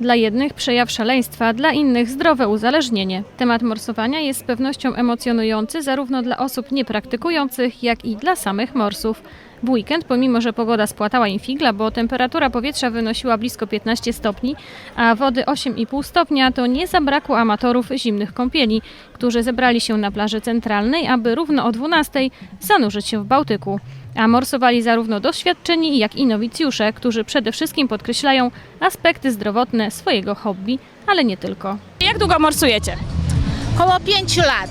Dla jednych przejaw szaleństwa, dla innych zdrowe uzależnienie. Temat morsowania jest z pewnością emocjonujący zarówno dla osób niepraktykujących, jak i dla samych morsów. W weekend, pomimo że pogoda spłatała im figla, bo temperatura powietrza wynosiła blisko 15 stopni, a wody 8,5 stopnia, to nie zabrakło amatorów zimnych kąpieli, którzy zebrali się na plaży centralnej, aby równo o 12 zanurzyć się w Bałtyku. A morsowali zarówno doświadczeni, jak i nowicjusze, którzy przede wszystkim podkreślają aspekty zdrowotne swojego hobby, ale nie tylko. Jak długo morsujecie? Koło pięciu lat.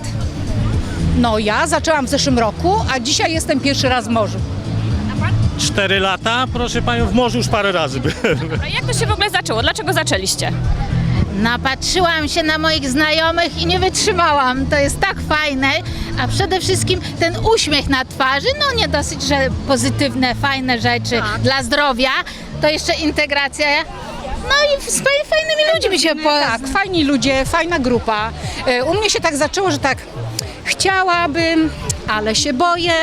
No ja zaczęłam w zeszłym roku, a dzisiaj jestem pierwszy raz w morzu. Cztery lata, proszę panią, w morzu już parę razy byłem. A jak to się w ogóle zaczęło? Dlaczego zaczęliście? Napatrzyłam się na moich znajomych i nie wytrzymałam. To jest tak fajne, a przede wszystkim ten uśmiech na twarzy, no nie dosyć, że pozytywne, fajne rzeczy dla zdrowia, to jeszcze integracja. No i z faj- fajnymi ludźmi się po... Tak, fajni ludzie, fajna grupa. E, U mnie się tak zaczęło, że tak chciałabym, ale się boję,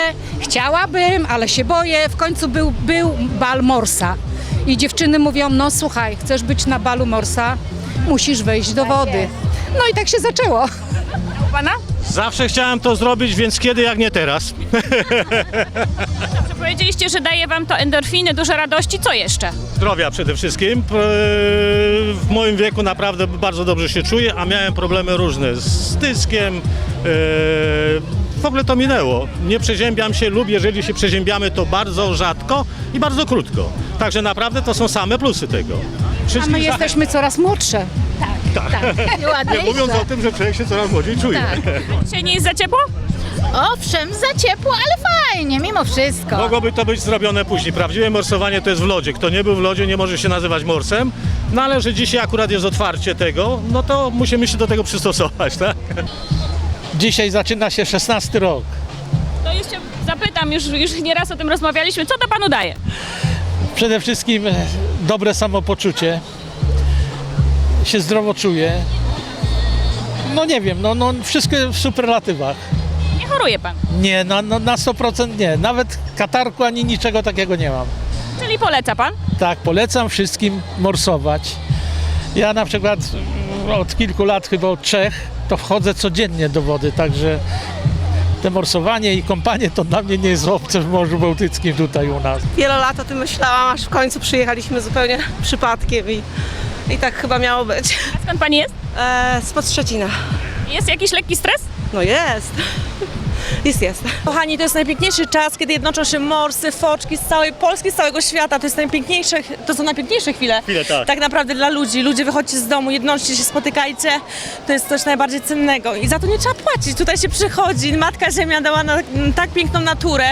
chciałabym, ale się boję. W końcu był, był bal Morsa i dziewczyny mówią, no słuchaj, chcesz być na balu Morsa, musisz wejść do wody. No i tak się zaczęło. U pana? Zawsze chciałem to zrobić, więc kiedy jak nie teraz? Dobrze, powiedzieliście, że daje wam to endorfiny, dużo radości. Co jeszcze? Zdrowia przede wszystkim. W moim wieku naprawdę bardzo dobrze się czuję, a miałem problemy różne z dyskiem. eee, W ogóle to minęło. Nie przeziębiam się lub jeżeli się przeziębiamy, to bardzo rzadko i bardzo krótko. Także naprawdę to są same plusy tego. A my jesteśmy coraz młodsze. I ładniejsze. Nie mówiąc o tym, że człowiek się coraz młodziej czuje. Dzisiaj nie jest za ciepło? Owszem, za ciepło, ale fajnie, mimo wszystko. Mogłoby to być zrobione później. Prawdziwe morsowanie to jest w lodzie. Kto nie był w lodzie, nie może się nazywać morsem. No ale że dzisiaj akurat jest otwarcie tego, no to musimy się do tego przystosować, tak? Dzisiaj zaczyna się 16 rok. To jeszcze zapytam, już, już nieraz o tym rozmawialiśmy. Co to panu daje? Przede wszystkim e, dobre samopoczucie. Się zdrowo czuję. No nie wiem, no, no wszystko w superlatywach. Nie choruje pan. Nie, na, no, na 100% nie. Nawet katarku ani niczego takiego nie mam. Czyli poleca pan? Tak, polecam wszystkim morsować. Ja na przykład mm, od kilku lat, chyba od trzech, to wchodzę codziennie do wody, także te morsowanie i kąpanie to dla mnie nie jest obce w Morzu Bałtyckim tutaj u nas. Wiele lat o tym myślałam, aż w końcu przyjechaliśmy zupełnie przypadkiem i, i tak chyba miało być. A skąd pan jest? E, spod Szczecina. Jest jakiś lekki stres? No jest. Jest, jest. Kochani, to jest najpiękniejszy czas, kiedy jednoczą się morsy, foczki z całej Polski, z całego świata. To jest najpiękniejsze, to są najpiękniejsze chwile. Chwile, tak. tak naprawdę dla ludzi. Ludzie wychodźcie z domu, jednoczcie się, spotykajcie. To jest coś najbardziej cennego i za to nie trzeba płacić. Tutaj się przychodzi, Matka Ziemia dała na, tak piękną naturę.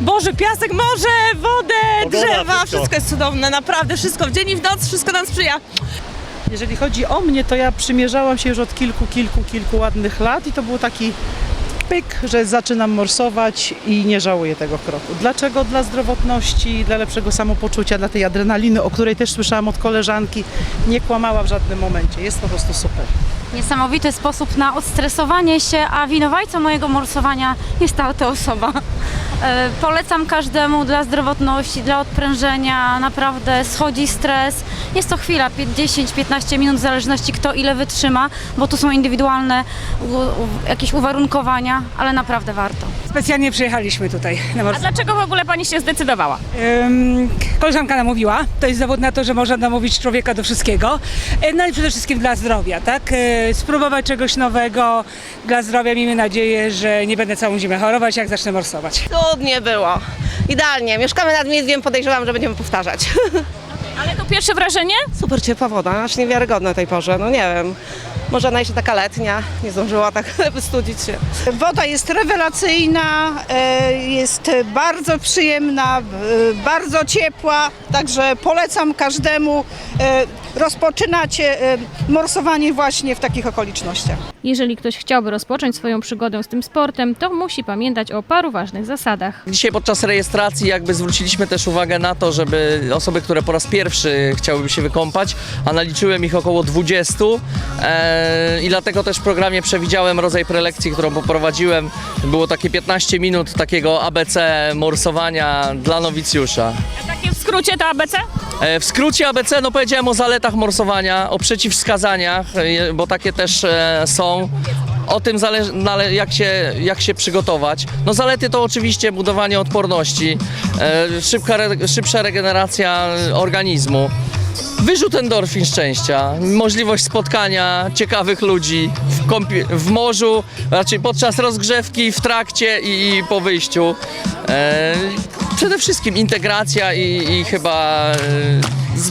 Boże, piasek, morze, wodę, Pogoda, drzewa, wszystko. wszystko jest cudowne, naprawdę. Wszystko w dzień i w noc, wszystko nam sprzyja. Jeżeli chodzi o mnie, to ja przymierzałam się już od kilku, kilku, kilku ładnych lat i to był taki pyk, że zaczynam morsować i nie żałuję tego kroku. Dlaczego? Dla zdrowotności, dla lepszego samopoczucia, dla tej adrenaliny, o której też słyszałam od koleżanki. Nie kłamała w żadnym momencie. Jest po prostu super. Niesamowity sposób na odstresowanie się, a winowajcą mojego morsowania jest ta oto osoba. E, Polecam każdemu dla zdrowotności, dla odprężenia, naprawdę schodzi stres. Jest to chwila, 10-15 minut, w zależności kto ile wytrzyma, bo tu są indywidualne jakieś uwarunkowania, ale naprawdę warto. Specjalnie przyjechaliśmy tutaj na A dlaczego w ogóle pani się zdecydowała? Ym, koleżanka namówiła. To jest dowód na to, że można namówić człowieka do wszystkiego. E, No i przede wszystkim dla zdrowia, tak? E, Spróbować czegoś nowego dla zdrowia. Miejmy nadzieję, że nie będę całą zimę chorować, jak zacznę morsować. Cudnie było. Idealnie. Mieszkamy nad Miedziem, podejrzewam, że będziemy powtarzać. Ale to pierwsze wrażenie? Super ciepła woda, aż niewiarygodne tej porze. No nie wiem. Może ona jeszcze taka letnia, nie zdążyła tak wystudzić się. Woda jest rewelacyjna, e, jest bardzo przyjemna, e, bardzo ciepła, także polecam każdemu e, rozpoczynać e, morsowanie właśnie w takich okolicznościach. Jeżeli ktoś chciałby rozpocząć swoją przygodę z tym sportem, to musi pamiętać o paru ważnych zasadach. Dzisiaj podczas rejestracji jakby zwróciliśmy też uwagę na to, żeby osoby, które po raz pierwszy chciałyby się wykąpać, a naliczyłem ich około 20 e, i dlatego też w programie przewidziałem rodzaj prelekcji, którą poprowadziłem. Było takie 15 minut takiego ABC morsowania dla nowicjusza. A takie skrócie to ABC? E, W skrócie ABC no powiedziałem o zaletach morsowania, o przeciwwskazaniach, e, bo takie też e, są. O tym zależy, nale- jak, się, jak się przygotować. No zalety to oczywiście budowanie odporności, szybka, szybsza regeneracja organizmu. Wyrzut endorfin szczęścia, możliwość spotkania ciekawych ludzi w, w morzu, raczej podczas rozgrzewki, w trakcie i, i po wyjściu. E, przede wszystkim integracja i, i chyba e, z,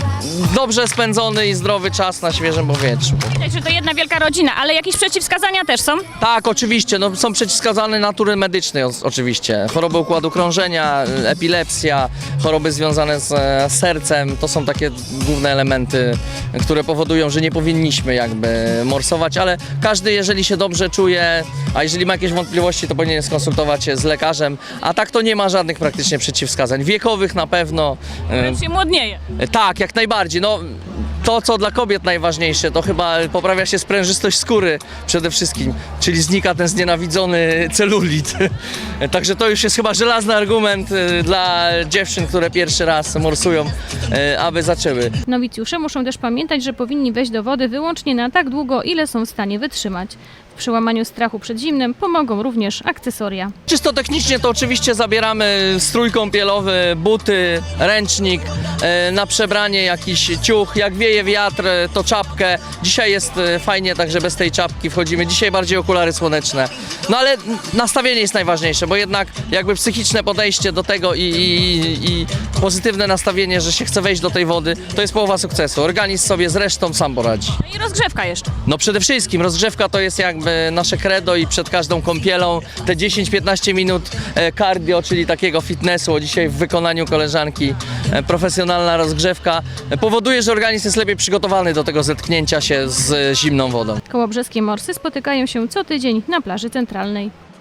dobrze spędzony i zdrowy czas na świeżym powietrzu. Widać, że to jedna wielka rodzina, ale jakieś przeciwwskazania też są? Tak, oczywiście, no, są przeciwwskazane natury medycznej o- oczywiście. Choroby układu krążenia, epilepsja, choroby związane z e, sercem, to są takie główne elementy, które powodują, że nie powinniśmy jakby morsować, ale każdy jeżeli się dobrze czuje, a jeżeli ma jakieś wątpliwości, to powinien skonsultować się z lekarzem, a tak to nie ma żadnych praktycznie przeciwwskazań. Wiekowych na pewno. y, Wręcz się młodnieje. tak, jak najbardziej. No, to, co dla kobiet najważniejsze, to chyba poprawia się sprężystość skóry przede wszystkim, czyli znika ten znienawidzony celulit. Także to już jest chyba żelazny argument y, dla dziewczyn, które pierwszy raz morsują, y, aby zaczęły. Nowicjusze muszą też pamiętać, że powinni wejść do wody wyłącznie na tak długo, ile są w stanie wytrzymać. W przełamaniu strachu przed zimnem pomogą również akcesoria. Czysto technicznie to oczywiście zabieramy strój kąpielowy, buty, ręcznik, e, na przebranie jakiś ciuch, jak wieje wiatr, e, to czapkę. Dzisiaj jest e, fajnie, także bez tej czapki wchodzimy. Dzisiaj bardziej okulary słoneczne. No ale nastawienie jest najważniejsze, bo jednak jakby psychiczne podejście do tego i, i, i pozytywne nastawienie, że się chce wejść do tej wody, to jest połowa sukcesu. Organizm sobie z resztą sam poradzi. No i rozgrzewka jeszcze. No przede wszystkim rozgrzewka to jest jakby nasze credo i przed każdą kąpielą te 10-15 minut e, cardio, czyli takiego fitnessu, dzisiaj w wykonaniu koleżanki e, profesjonalna rozgrzewka e, powoduje, że organizm jest lepiej przygotowany do tego zetknięcia się z e, zimną wodą. Kołobrzeskie morsy spotykają się co tydzień na plaży centralnej.